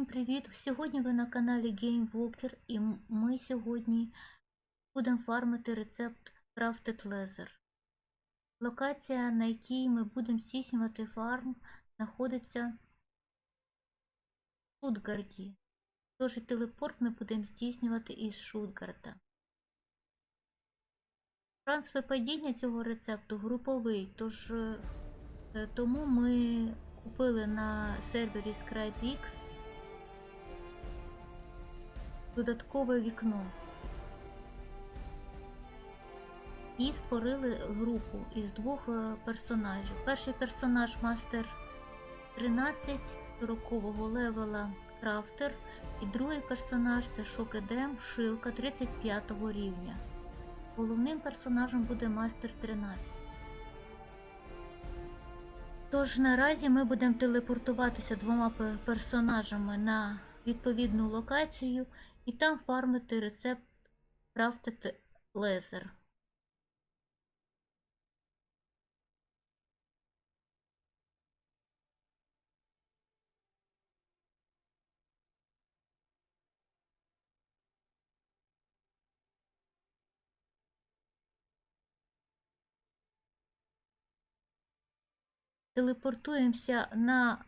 Всім привіт! Сьогодні ви на каналі Game Walker і ми сьогодні будемо фармити рецепт Crafted Leather. Локація, на якій ми будемо здійснювати фарм, знаходиться в Шутгарді. Тож і телепорт ми будемо здійснювати із Шутгарда. Шанс випадіння цього рецепту груповий, тож е, тому ми купили на сервері ScribeX додаткове вікно. І створили групу із двох е, персонажів. Перший персонаж мастер 13 40 левела крафтер, і другий персонаж це Шокедем Шилка 35 рівня. Головним персонажем буде мастер 13. Тож наразі ми будемо телепортуватися двома персонажами на відповідну локацію і там фармити рецепт Crafted Leather. Телепортуємося на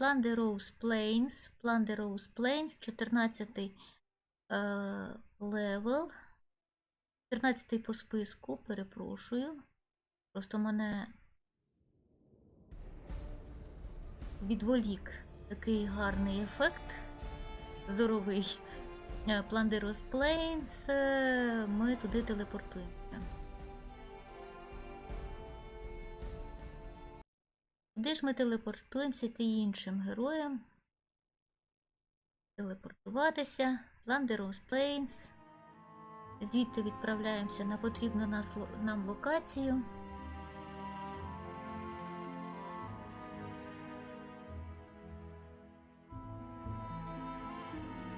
Planderous Plains. Planderous Plains, 14 е, левел. 14 по списку, перепрошую. Просто мене відволік такий гарний ефект зоровий. Е, Plains, е, ми туди телепортуємося. Куди ж ми телепортуємося та іншим героям? Телепортуватися. Landeros Plains. Звідти відправляємося на потрібну нам локацію.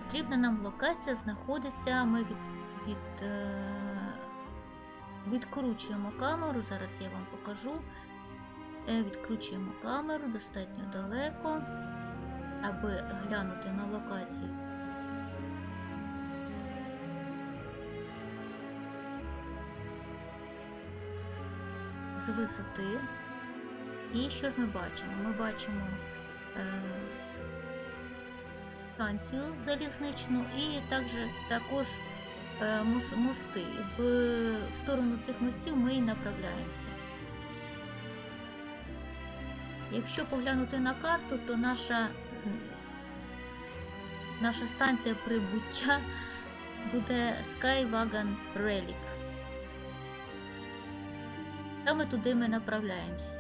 Потрібна нам локація знаходиться. Ми від, від, е, відкручуємо камеру. Зараз я вам покажу. Е, Відкручуємо камеру достатньо далеко, аби глянути на локацію. Висоти. І що ж ми бачимо? Ми бачимо е, станцію залізничну і також, також е, мос- мости. В сторону цих мостів ми і направляємося. Якщо поглянути на карту, то наша, наша станція прибуття буде Skywagon Relic. Саме туди ми направляємося.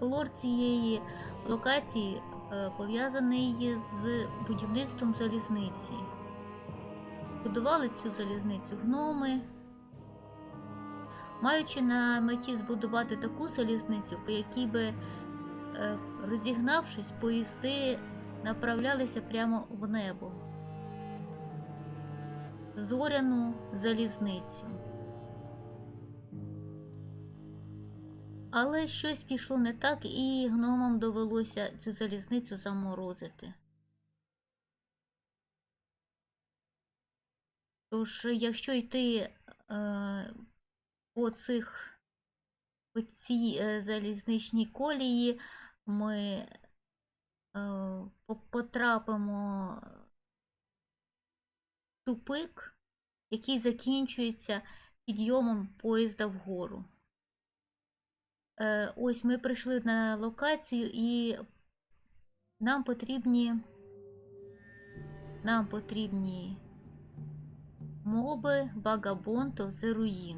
Лор цієї локації е, пов'язаний з будівництвом залізниці. Будували цю залізницю гноми, маючи на меті збудувати таку залізницю, по якій би, е, розігнавшись, поїзди направлялися прямо в небо. Зоряну залізницю. Але щось пішло не так, і гномам довелося цю залізницю заморозити. Тож, якщо йти е, по цих по цій е, залізничній колії ми е, потрапимо в тупик, який закінчується підйомом поїзда вгору. Е, ось ми прийшли на локацію і нам потрібні нам потрібні моби of the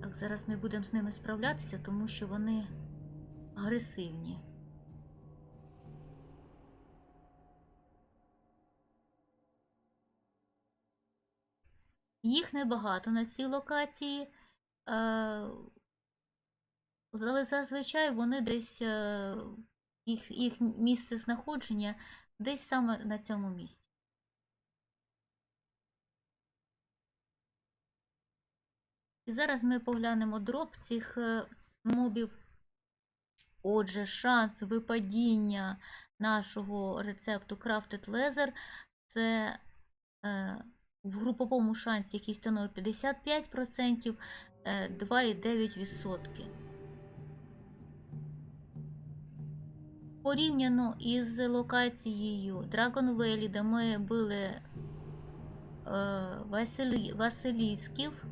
Так, зараз ми будемо з ними справлятися, тому що вони агресивні. Їх небагато на цій локації, е, але зазвичай вони десь е, їх, їх місце знаходження десь саме на цьому місці. І зараз ми поглянемо дроп цих е, мобів. Отже, шанс випадіння нашого рецепту Crafted Leather це в груповому шансі, який становить 55%, е, 2,9%. Порівняно із локацією Dragon Valley, де ми були е, Василі, Василісків,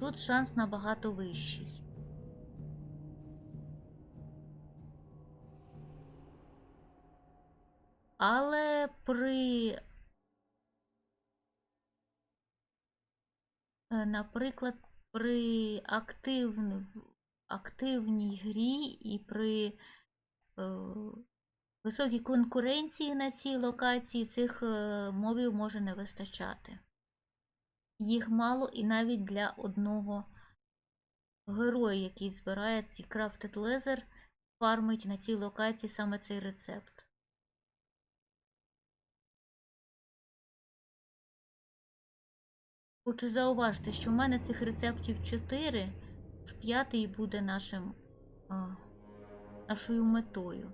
тут шанс набагато вищий. Але при, наприклад, при активн, активній грі і при е, високій конкуренції на цій локації цих е, мовів може не вистачати. Їх мало і навіть для одного героя, який збирає ці Crafted Leather, фармить на цій локації саме цей рецепт. Хочу зауважити, що в мене цих рецептів 4, тож п'ятий буде нашим, а, нашою метою.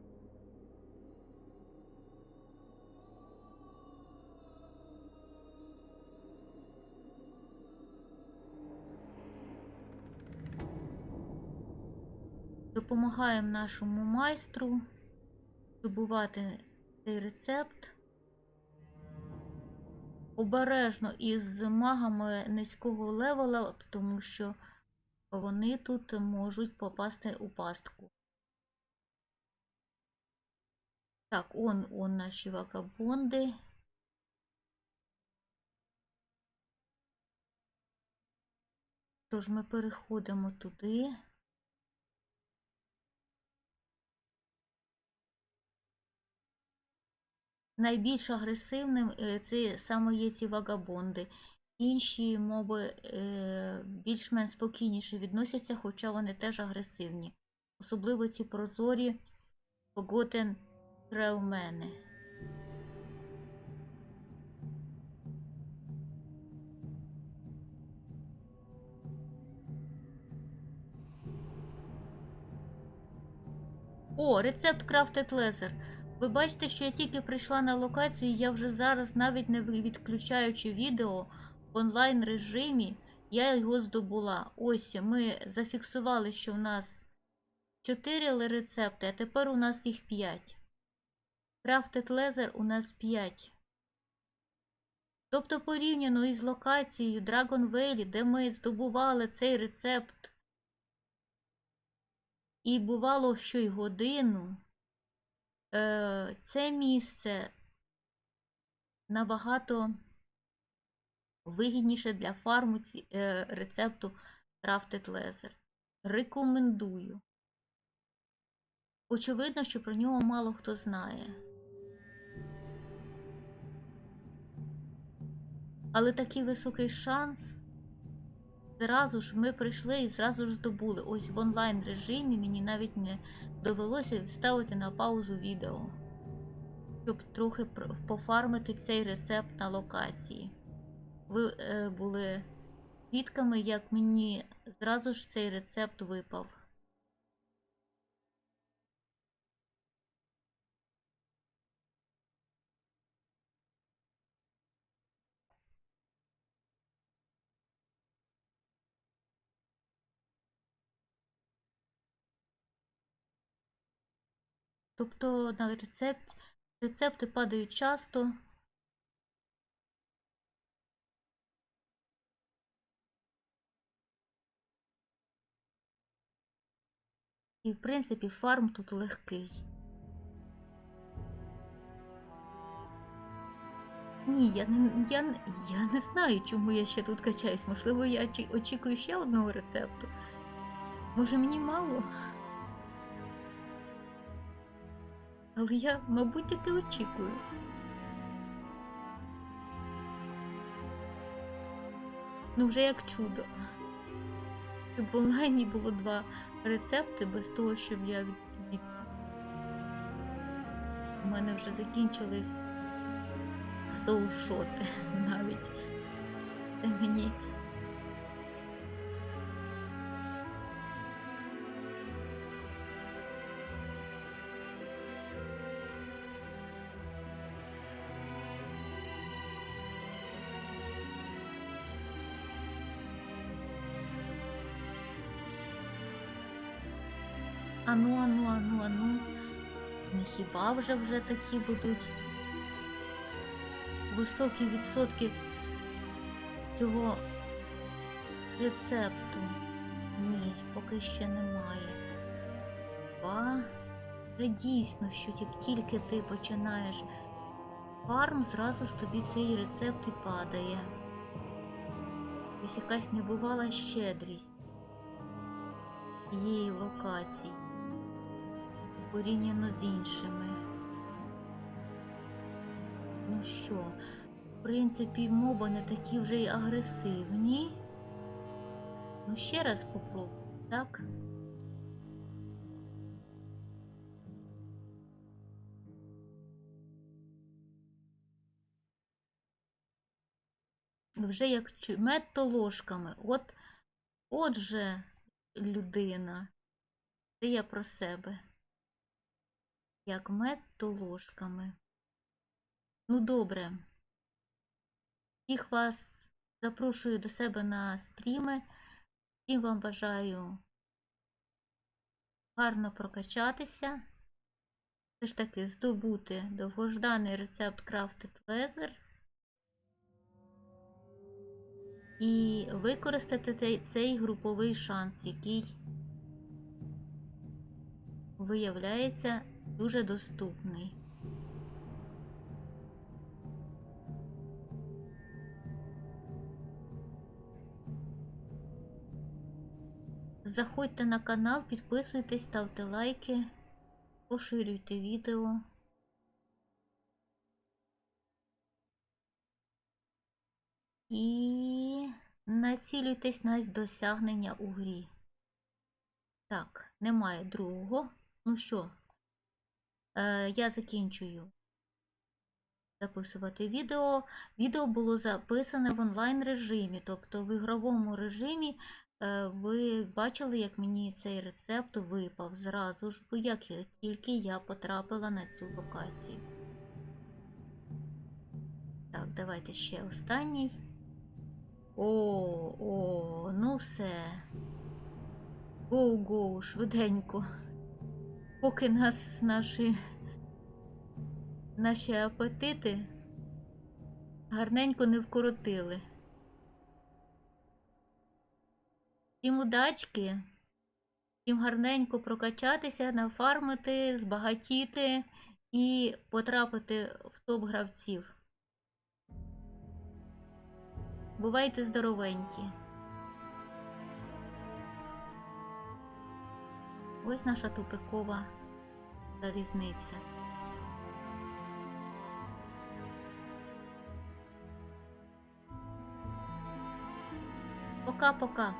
Допомагаємо нашому майстру здобувати цей рецепт обережно із магами низького левела, тому що вони тут можуть попасти у пастку. Так, он, он наші вакабонди. Тож ми переходимо туди. Найбільш агресивним е, це саме є ці вагабонди. Інші моби е, більш-менш спокійніше відносяться, хоча вони теж агресивні. Особливо ці прозорі Forgotten Trailmeni. О, рецепт Crafted Leather. Ви бачите, що я тільки прийшла на локацію, і я вже зараз, навіть не відключаючи відео в онлайн режимі, я його здобула. Ось ми зафіксували, що в нас 4 рецепти, а тепер у нас їх 5. Crafted Leather у нас 5. Тобто порівняно із локацією Dragon Valley, де ми здобували цей рецепт, і бувало, що й годину. Е, це місце набагато вигідніше для фарму е, рецепту Crafted Leather. Рекомендую. Очевидно, що про нього мало хто знає. Але такий високий шанс. Зразу ж ми прийшли і зразу ж здобули. Ось в онлайн режимі мені навіть не довелося ставити на паузу відео, щоб трохи пофармити цей рецепт на локації. Ви е, були свідками, як мені зразу ж цей рецепт випав. Тобто на рецепт, рецепти падають часто. І, в принципі, фарм тут легкий. Ні, я не, я, я не знаю, чому я ще тут качаюсь. Можливо, я очікую ще одного рецепту. Може, мені мало? Але я, мабуть, таки очікую. Ну, вже як чудо. В онлайні було два рецепти без того, щоб я від... У мене вже закінчились соушоти навіть. Це мені Ану, ану, ану, ану. Не хіба вже вже такі будуть високі відсотки цього рецепту? Ні, поки ще немає. Ба, це дійсно, що як тільки ти починаєш фарм, зразу ж тобі цей рецепт і падає. Ось якась небувала щедрість цієї локації порівняно з іншими. Ну що, в принципі, моби не такі вже й агресивні. Ну, ще раз попробую, так? Вже як чу- мед то ложками. От, отже, людина. Це я про себе. Як мед, то ложками. Ну, добре. Всіх вас запрошую до себе на стріми. Всім вам бажаю гарно прокачатися. Все ж таки здобути довгожданий рецепт Crafted Leather. І використати цей груповий шанс, який виявляється дуже доступний. Заходьте на канал, підписуйтесь, ставте лайки, поширюйте відео. І націлюйтесь на досягнення у грі. Так, немає другого. Ну що, я закінчую записувати відео. Відео було записане в онлайн режимі, тобто в ігровому режимі е, ви бачили, як мені цей рецепт випав зразу ж, як тільки я потрапила на цю локацію. Так, давайте ще останній. О, о, ну все. Гоу-гоу, швиденько. Поки нас наші, наші апетити гарненько не вкоротили. Всім удачки, всім гарненько прокачатися, нафармити, збагатіти і потрапити в топ гравців. Бувайте здоровенькі. Ось наша тупикова залізниця. Пока-пока.